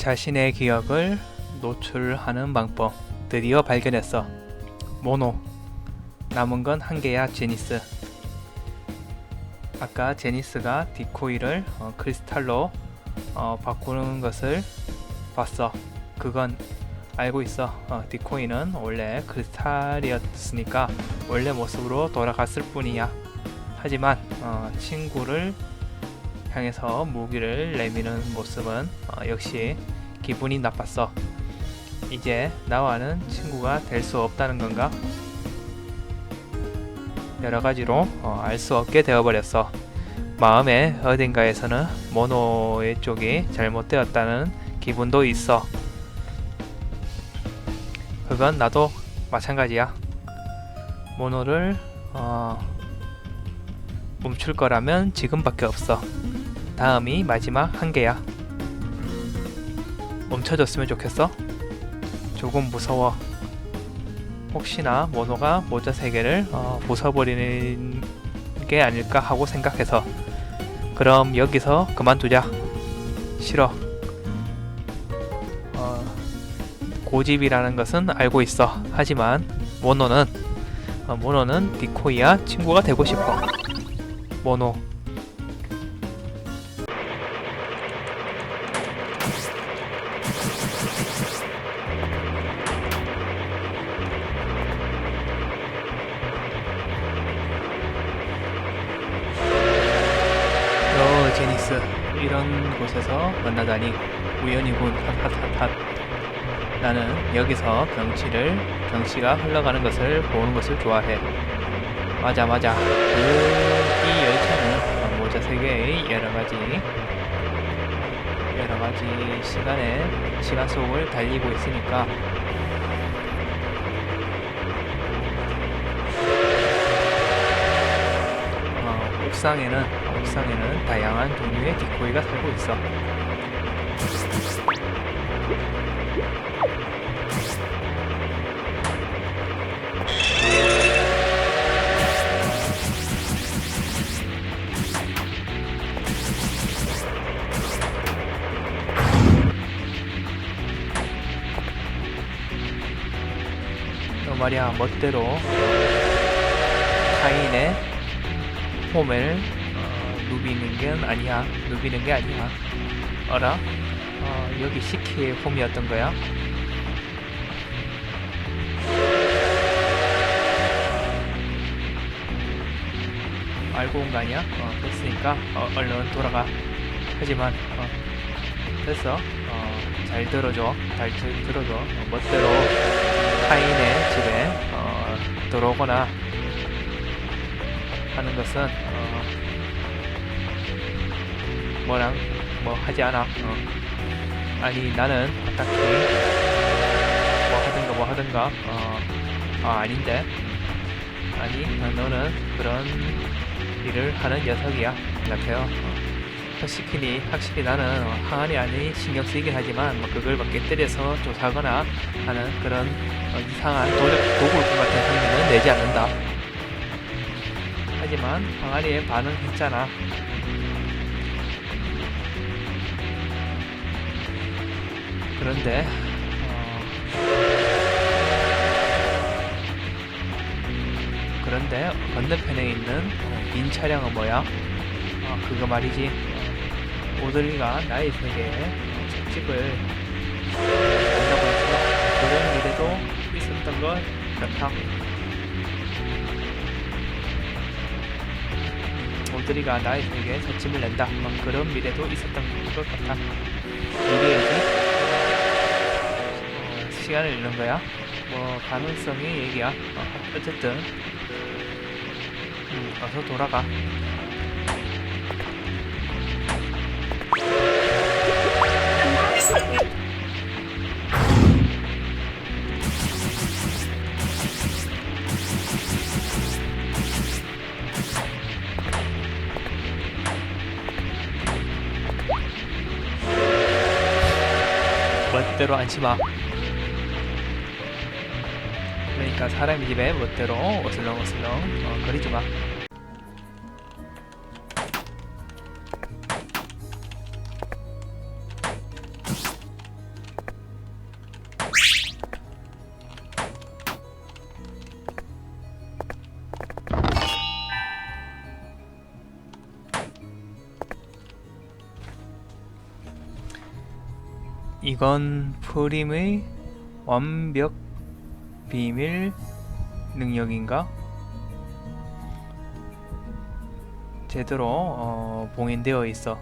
자신의 기억을 노출하는 방법 드디어 발견했어. 모노. 남은 건 한 개야, 제니스. 아까 제니스가 디코이를 어, 크리스탈로 어, 바꾸는 것을 봤어. 그건 알고 있어. 어, 디코이는 원래 크리스탈이었으니까 원래 모습으로 돌아갔을 뿐이야. 하지만 어, 친구를 향해서 무기를 내미는 모습은 어, 역시 기분이 나빴어. 이제 나와는 친구가 될 수 없다는 건가? 여러 가지로 어, 알수 없게 되어버렸어. 마음의 어딘가에서는 모노의 쪽이 잘못되었다는 기분도 있어. 그건 나도 마찬가지야. 모노를 어, 멈출 거라면 지금밖에 없어. 다음이 마지막 한 개야. 멈춰줬으면 좋겠어. 조금 무서워. 혹시나 모노가 모자 세 개를 어, 부숴버리는 게 아닐까 하고 생각해서 그럼 여기서 그만두자. 싫어. 어, 고집이라는 것은 알고 있어. 하지만 모노는 어, 모노는 디코이와 친구가 되고 싶어. 모노. 제니스 이런 곳에서 만나다니 우연이군. 핫핫핫핫 나는 여기서 경치를 경치가 흘러가는 것을 보는 것을 좋아해. 맞아 맞아. 그이 열차는 모자 세계의 여러 가지 여러 가지 시간에 시간 속을 달리고 있으니까 어, 옥상에는 옥상에는 다양한 종류의 디코이가 살고 있어. 너 말이야 멋대로 타인의 홈을 어, 누비는 게 아니야. 누비는 게 아니야. 어라? 어, 여기 시키의 홈이었던 거야? 알고 온 거 아니야? 어, 됐으니까 어, 얼른 돌아가. 하지만 어, 됐어. 어, 잘 들어줘. 잘 들- 들어줘. 어, 멋대로 타인의 집에 어, 들어오거나 하는 것은 어, 뭐랑 뭐 하지 않아. 어. 아니 나는 딱히 뭐 하든가 뭐 하든가 어, 아 아닌데 아니 너는 그런 일을 하는 녀석이야 같아요. 어. 확실히 확실히 나는 어, 항아리 안이 신경 쓰이긴 하지만 뭐 그걸 막 깨뜨려서 조사하거나 하는 그런 어, 이상한 도적 도굴꾼 같은 행위는 내지 않는다. 하지만 항아리에 반응했잖아. 그런데 어, 그런데 건너편에 있는 어, 빈 차량은 뭐야? 어, 그거 말이지. 어, 오드리가 나의 세계에 어, 책집을 한다고 해서 그런 미래도 있었던 것 같아. 나의 세계에 젖집을 낸다. 뭐 그런 미래도 있었던 것 같아. 미래이지? 어, 시간을 잃는 거야? 뭐 가능성의 얘기야. 어, 어쨌든 음, 어서 돌아가. 멋대로 앉지 마. 그러니까 사람의 집에 멋대로 어슬렁어슬렁 어, 거리지 마. 이건 프림의 완벽 비밀 능력인가? 제대로 어, 봉인되어 있어.